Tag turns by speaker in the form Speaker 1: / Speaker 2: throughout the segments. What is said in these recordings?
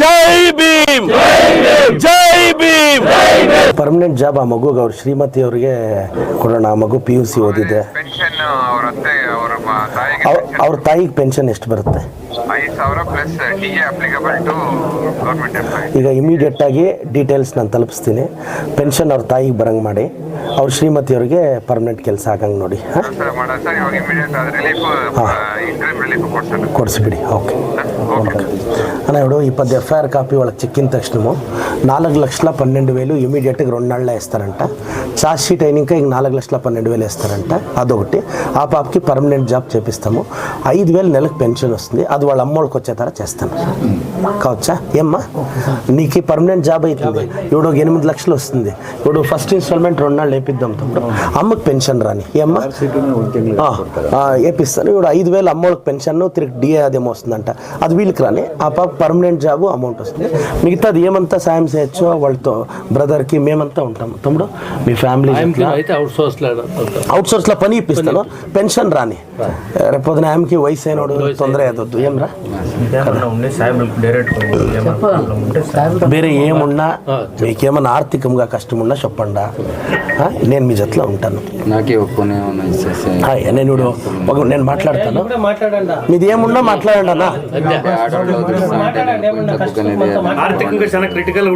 Speaker 1: ಜೈ ಭೀಮ್. ಜೈ Bhim. Permanent job ಆ ಮಗುಗೆ ಅವ್ರ ಶ್ರೀಮತಿ ಅವ್ರಿಗೆ ಕೊಡೋಣ. ಆ ಮಗು ಪಿ ಯು ಸಿ ಓದಿದೆ.
Speaker 2: ಅವ್ರ ತಾಯಿಗೆ
Speaker 1: ತಾಯಿಗೆ ಪೆನ್ಷನ್ ಎಷ್ಟು ಬರುತ್ತೆ? ಈಗ ಇಮಿಡಿಯೇಟ್ ಆಗಿ ಡೀಟೇಲ್ಸ್ ನಾನು ತಲುಪಿಸ್ತೀನಿ. ಪೆನ್ಷನ್ ಅವ್ರ ತಾಯಿಗೆ ಬರಂಗ್ ಮಾಡಿ. ಅವ್ರ ಶ್ರೀಮತಿಯವರಿಗೆ ಪರ್ಮನೆಂಟ್ ಕೆಲಸ ಆಗಂಗೆ ನೋಡಿ ಕೊಡಿಸ್ಬಿಡಿ ಓಕೆ.
Speaker 2: ಅಣ್ಣ
Speaker 1: ಇವರು ಇಪ್ಪತ್ತು ಎಫ್ ಐ ಆರ್ ಕಾಪಿ ಒಳಗೆ ಚಿಕ್ಕಿನ ತಕ್ಷಣ నాలుగు లక్షల పన్నెండు వేలు ఇమీడియట్గా రెండు నెలలు వేస్తారంట ఛార్జ్ షీట్ అయినాక ఇంక నాలుగు లక్షల పన్నెండు వేలు వేస్తారంట అదొకటి. ఆ పాపకి పర్మనెంట్ జాబ్ చేపిస్తాము. ఐదు వేలు నెలకు పెన్షన్ వస్తుంది. అది వాళ్ళ అమ్మోళ్ళకి వచ్చేతారా చేస్తాను. కావచ్చా? ఏమ్మా? నీకు పర్మనెంట్ జాబ్ అవుతుంది ఇప్పుడు ఒక ఎనిమిది లక్షలు వస్తుంది. ఇప్పుడు ఫస్ట్ ఇన్స్టాల్మెంట్ రెండు నెలలు వేపిద్దాం తమ్ముడు అమ్మకి పెన్షన్ రాని. ఏమ్మా? వేపిస్తాను. ఇప్పుడు ఐదు వేలు అమ్మోళ్ళకి పెన్షన్ తిరిగి డిఏ అదేమో వస్తుందంట. అది వీళ్ళకి రాని. ఆ పాప పర్మనెంట్ జాబ్ అమౌంట్ వస్తుంది. మిగతాది ఏమంతా సాయం చేయొచ్చో వాళ్ళతో బ్రదర్కి మేమంతా ఉంటాం. తమ్ముడు మీ ఫ్యామిలీ
Speaker 3: అయితే అవుట్ సోర్స్
Speaker 1: అవుట్ సోర్స్లో పని ఇప్పిస్తాను. పెన్షన్ రాని. రేపొద్దున ఆమెకి వయసు అయినోడు తొందర అదొద్దు ఏం రా?
Speaker 4: ఏమన్నా
Speaker 1: వేరే ఏమున్నా మీకేమన్నా ఆర్థికంగా కష్టం ఉన్నా చెప్పండా నేను మీ జతలో ఉంటాను.
Speaker 5: నాకే ఒప్పుకునే
Speaker 1: నేను ఒక- నేను మాట్లాడతాను. మీది ఏమున్నా మాట్లాడండి అన్న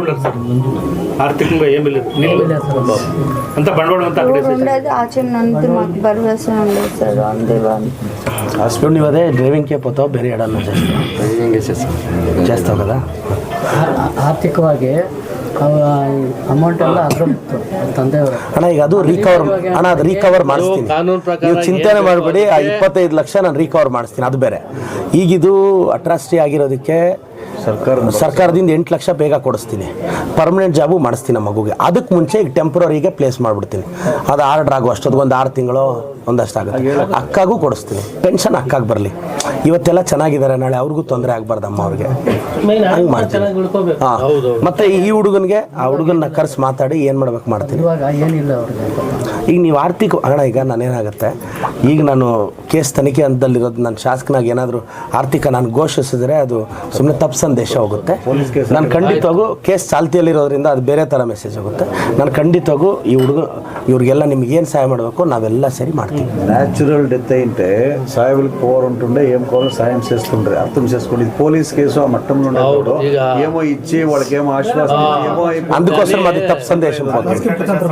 Speaker 5: ఆడవాళ్ళు వదిలేస్తానంటే నేను కొంచెం ఒప్పుకునేది
Speaker 3: ఆర్థికంగా చాలా క్రిటికల్ ఉండదు సార్ ఆర్థికంగా ఏమీ లేదు నిల్వ అంత బండవాడు అంతా అక్కడే
Speaker 6: ఉండేది ఆ చిన్నంత మాకు భరోసా ఉండేది సార్ అంతే వాళ్ళు
Speaker 1: ఇప్పుడు నువ్వు అదే డ్రైవింగ్కే పోతావు ಬೇರೆ ఏడన్నా చేస్తావు
Speaker 5: డ్రైవింగ్ చేసేస్తాను
Speaker 1: చేస్తావు కదా
Speaker 7: ಆರ್ಥಿಕವಾಗಿ ಅಮೌಂಟ್ ಎಲ್ಲ ಅದ್ರ ತಂದೆ
Speaker 1: ಅಣ್ಣ ಈಗ ಅದು ರಿಕವರ್ ಅಣ್ಣ ಅದು ರಿಕವರ್ ಮಾಡಿಸ್ತೀನಿ
Speaker 3: ಕಾನೂನು ಪ್ರಕಾರ
Speaker 1: ನೀವು ಚಿಂತನೆ ಮಾಡಬೇಡಿ ಆ ಇಪ್ಪತ್ತೈದು ಲಕ್ಷ ನಾನು ರಿಕವರ್ ಮಾಡಿಸ್ತೀನಿ ಅದು ಬೇರೆ ಈಗಿದು ಅಟ್ರಾಸಿಟಿ ಆಗಿರೋದಕ್ಕೆ ಸರ್ಕಾರ ಸರ್ಕಾರದಿಂದ ಎಂಟು ಲಕ್ಷ ಬೇಗ ಕೊಡಿಸ್ತೀನಿ. ಪರ್ಮನೆಂಟ್ ಜಾಬು ಮಾಡಿಸ್ತೀನಿ ನಮ್ಮ ಮಗುಗೆ. ಅದಕ್ಕೆ ಮುಂಚೆ ಈಗ ಟೆಂಪ್ರರಿಗೆ ಪ್ಲೇಸ್ ಮಾಡಿಬಿಡ್ತೀನಿ. ಅದು ಆರ್ಡರ್ ಆಗೋ ಅಷ್ಟೊಂದು ಒಂದು ಆರು ತಿಂಗಳು ಒಂದಷ್ಟು ಆಗುತ್ತೆ. ಅಕ್ಕಾಗೂ ಕೊಡಿಸ್ತೀನಿ. ಪೆನ್ಷನ್ ಅಕ್ಕಾಗಿ ಬರಲಿ. ಇವತ್ತೆಲ್ಲ ಚೆನ್ನಾಗಿದ್ದಾರೆ ನಾಳೆ ಅವ್ರಿಗೂ ತೊಂದರೆ ಆಗಬಾರ್ದು ಅಮ್ಮ ಅವ್ರಿಗೆ. ಹಂಗೆ ಮಾಡ್ತೀನಿ. ಹಾಂ. ಮತ್ತೆ ಈ ಹುಡುಗನಿಗೆ ಆ ಹುಡುಗನ್ನ ಕರೆಸಿ ಮಾತಾಡಿ ಏನು ಮಾಡ್ಬೇಕು ಮಾಡ್ತೀನಿ.
Speaker 7: ಇವಾಗ ಏನಿಲ್ಲ ಅವ್ರಿಗೆ.
Speaker 1: ಈಗ ನೀವು ಆರ್ಥಿಕ ಹಣ ಈಗ ನಾನೇನಾಗುತ್ತೆ? ಈಗ ನಾನು ಕೇಸ್ ತನಿಖೆ ಹಂತದಲ್ಲಿರೋದು ನಾನು ಶಾಸಕನಾಗಿ ಏನಾದರೂ ಆರ್ಥಿಕ ನಾನು ಘೋಷಿಸಿದ್ರೆ ಅದು ಸುಮ್ಮನೆ ತಪ್ಪು ಸಂದೇಶ ಹೋಗುತ್ತೆ ನಾನು ಖಂಡಿತವಾಗೂ ಕೇಸ್ ಚಾಲ್ತಿಯಲ್ಲಿರೋದ್ರಿಂದ ಅದು ಬೇರೆ ಥರ ಮೆಸೇಜ್ ಹೋಗುತ್ತೆ ನಾನು ಖಂಡಿತವಾಗೂ ಈ ಹುಡುಗ ಇವ್ರಿಗೆಲ್ಲ ನಿಮ್ಗೆ ಏನು ಸಹಾಯ ಮಾಡಬೇಕು నావెల్లా సరి ಮಾಡ್ತೀವಿ
Speaker 8: న్యాచురల్ డెత్ అయింటే సాయబులకు పవర్ ఉంటుండే ఏం కావాలో సాయం చేస్తుండ్రే అర్థం చేసుకోండి ఇది పోలీస్ కేసు ఆ మట్టంలో ఉండేటప్పుడు ఏమో ఇచ్చి వాళ్ళకి ఏమో ఆశ్వాసం ఏమో అయిపోతుంది.
Speaker 1: అందుకోసం అది తప్పు సందేశం పోతుంది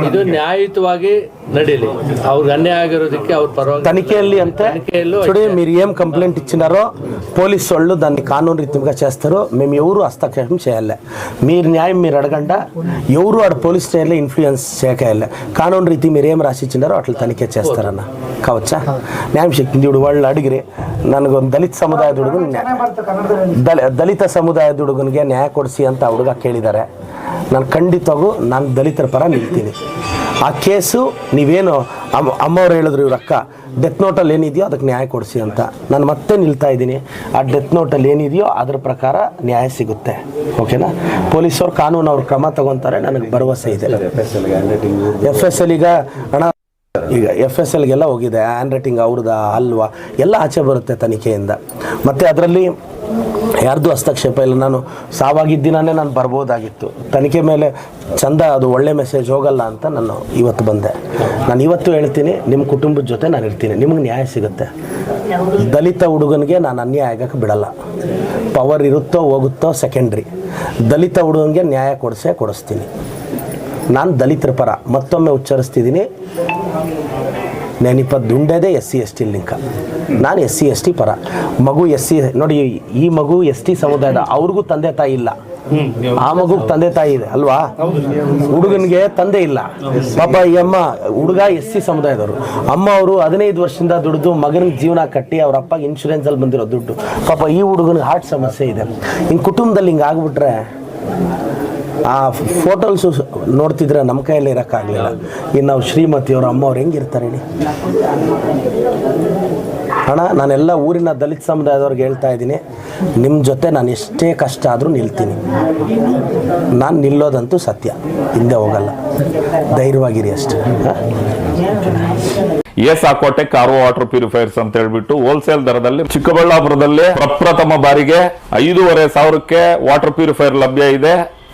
Speaker 3: ಇದು ನ್ಯಾಯಯುತವಾಗಿ ನಡೆಲಿ. ಅವರಿಗೆ ಅನ್ಯಾಯ ಆಗೋದಿಕ್ಕೆ ಅವರು
Speaker 1: ಪರವಾಗಿಲ್ಲ. ತನಿಖೆಯಲ್ಲಿ
Speaker 3: ಅಂತ
Speaker 1: टुडे ನೀವು ಏನು ಕಂಪ್ಲೇಂಟ್ ಇಚ್ನರೋ ಪೊಲೀಸ್ ಇೊಳ್ಳು danni ಕಾನೂನು ರೀತಿ చేస్తರೋ ಮೇಂ ಯವರು ಹಸ್ತಕ್ಷೇಪಂ చేయಲ್ಲಾ. ನೀವು ನ್ಯಾಯ ನೀರ ಅಡಗಂಟಾ ಯವರು ಆ ಪೊಲೀಸ್ ಸ್ಟೇ ಅಲ್ಲಿ ಇನ್ಫ್ಲುಯೆನ್ಸ್ ಶೇಕೇ ಕಾನೂನು ರೀತಿ ನೀವು ಏನು ರಾಸಿಚಿನರೋ ಅಟಲ ತನಿಖೆ చేస్తಾರಣ್ಣ caoutchouc ನ್ಯಾಯ ಶಕ್ತಿ ದುಡುರ್ ವಾಳ್ಳಾ ಅಡಿಗೆ ನನಗೆ ದಲಿತ ಸಮುದಾಯದ ದುಡುಗನ ನ್ಯಾಯ ಬರತ ದಲಿತ ಸಮುದಾಯದ ದುಡುಗನಿಗೆ ನ್ಯಾಯ ಕೊಡಿಸಿ ಅಂತ ಹುಡುಗ ಕೇಳಿದ್ದಾರೆ ನಾನು ಖಂಡಿತ ನಾನು ದಲಿತರ ಪರ ನಿಲ್ತೀನಿ. ಆ ಕೇಸು ನೀವೇನು ಅಮ್ಮ ಅಮ್ಮವ್ರು ಹೇಳಿದ್ರು ಇವ್ರ ಅಕ್ಕ ಡೆತ್ ನೋಟಲ್ಲಿ ಏನಿದೆಯೋ ಅದಕ್ಕೆ ನ್ಯಾಯ ಕೊಡಿಸಿ ಅಂತ. ನಾನು ಮತ್ತೆ ನಿಲ್ತಾ ಇದ್ದೀನಿ. ಆ ಡೆತ್ ನೋಟಲ್ಲಿ ಏನಿದೆಯೋ ಅದ್ರ ಪ್ರಕಾರ ನ್ಯಾಯ ಸಿಗುತ್ತೆ. ಓಕೆನಾ? ಪೊಲೀಸವ್ರು ಕಾನೂನು ಅವ್ರ ಕ್ರಮ ತಗೊತಾರೆ ನನಗೆ ಭರವಸೆ ಇದೆ. ಎಫ್ ಎಸ್ ಎಲ್ ಈಗ ಹಣ ಈಗ ಎಫ್ ಎಸ್ ಎಲ್ಗೆಲ್ಲ ಹೋಗಿದೆ ಹ್ಯಾಂಡ್ ರೈಟಿಂಗ್ ಅವ್ರದ, ಅಲ್ವಾ? ಎಲ್ಲ ಆಚೆ ಬರುತ್ತೆ ತನಿಖೆಯಿಂದ. ಮತ್ತು ಅದರಲ್ಲಿ ಯಾರ್ದು ಹಸ್ತಕ್ಷೇಪ ಇಲ್ಲ, ನಾನು ಸಾವಾಗಿದ್ದಿನೇ ನಾನು ಬರ್ಬೋದಾಗಿತ್ತು. ತನಿಖೆ ಮೇಲೆ ಚಂದ ಅದು ಒಳ್ಳೆ ಮೆಸೇಜ್ ಹೋಗಲ್ಲ ಅಂತ ನಾನು ಇವತ್ತು ಬಂದೆ. ನಾನು ಇವತ್ತು ಹೇಳ್ತೀನಿ, ನಿಮ್ಮ ಕುಟುಂಬದ ಜೊತೆ ನಾನು ಇರ್ತೀನಿ. ನಿಮಗೆ ನ್ಯಾಯ ಸಿಗುತ್ತೆ. ದಲಿತ ಹುಡುಗನಿಗೆ ನಾನು ಅನ್ಯಾಯ ಆಗಕ್ಕೆ ಬಿಡಲ್ಲ. ಪವರ್ ಇರುತ್ತೋ ಹೋಗುತ್ತೋ ಸೆಕೆಂಡ್ರಿ ದಲಿತ ಹುಡುಗನಿಗೆ ನ್ಯಾಯ ಕೊಡಿಸೇ ಕೊಡಿಸ್ತೀನಿ. ನಾನು ದಲಿತರ ಪರ ಮತ್ತೊಮ್ಮೆ ಉಚ್ಚರಿಸ್ತಿದ್ದೀನಿ. ನೆನಪ ದುಂಡೇದೆ ಎಸ್ ಸಿ ಎಸ್ ಟಿ ಲಿಂಕ. ನಾನು ಎಸ್ ಸಿ ಎಸ್ ಟಿ ಪರ. ಮಗು ಎಸ್ ಸಿ ನೋಡಿ ಈ ಮಗು ಎಸ್ ಟಿ ಸಮುದಾಯದ ಅವ್ರಿಗೂ ತಂದೆ ತಾಯಿ ಇಲ್ಲ. ಆ ಮಗು ತಂದೆ ತಾಯಿ ಇದೆ ಅಲ್ವಾ? ಹುಡುಗನಿಗೆ ತಂದೆ ಇಲ್ಲ. ಪಾಪ ಈ ಅಮ್ಮ ಹುಡುಗ ಎಸ್ ಸಿ ಸಮುದಾಯದವರು. ಅಮ್ಮ ಅವರು ಹದಿನೈದು ವರ್ಷದಿಂದ ದುಡಿದು ಮಗನ ಜೀವನ ಕಟ್ಟಿ ಅವ್ರ ಅಪ್ಪ ಇನ್ಶೂರೆನ್ಸ್ ಅಲ್ಲಿ ಬಂದಿರೋ ದುಡ್ಡು. ಪಾಪ ಈ ಹುಡುಗನಿಗೆ ಹಾರ್ಟ್ ಸಮಸ್ಯೆ ಇದೆ. ಇನ್ ಕುಟುಂಬದಲ್ಲಿ ಹಿಂಗೆ ಆಗ್ಬಿಟ್ರೆ ಆ ಫೋಟೋಸು ನೋಡ್ತಿದ್ರೆ ನಮ್ಮ ಕೈಯಲ್ಲಿ ಇರೋಕ್ಕಾಗಲಿಲ್ಲ. ಇನ್ನು ನಾವು ಶ್ರೀಮತಿಯವರು ಅಮ್ಮವ್ರು ಹೆಂಗಿರ್ತಾರೆ ಹೇಳಿ. ಅಣ್ಣ, ನಾನೆಲ್ಲ ಊರಿನ ದಲಿತ ಸಮುದಾಯದವ್ರಿಗೆ ಹೇಳ್ತಾ ಇದ್ದೀನಿ. ನಿಮ್ಮ ಜೊತೆ ನಾನು ಎಷ್ಟೇ ಕಷ್ಟ ಆದರೂ ನಿಲ್ತೀನಿ. ನಾನು ನಿಲ್ಲೋದಂತೂ ಸತ್ಯ. ಹಿಂದೆ ಹೋಗಲ್ಲ. ಧೈರ್ಯವಾಗಿರಿ ಅಷ್ಟೇ.
Speaker 9: ಎಸ್ ಆಕೋಟೆ ಆರ್ ವಾಟರ್ ಪ್ಯೂರಿಫೈರ್ಸ್ ಅಂತ ಹೇಳ್ಬಿಟ್ಟು ಹೋಲ್ಸೇಲ್ ದರದಲ್ಲಿ ಚಿಕ್ಕಬಳ್ಳಾಪುರದಲ್ಲಿ ಪ್ರಪ್ರಥಮ ಬಾರಿಗೆ ಐದೂವರೆ ಸಾವಿರಕ್ಕೆ ವಾಟರ್ ಪ್ಯೂರಿಫೈರ್ ಲಭ್ಯ ಇದೆ.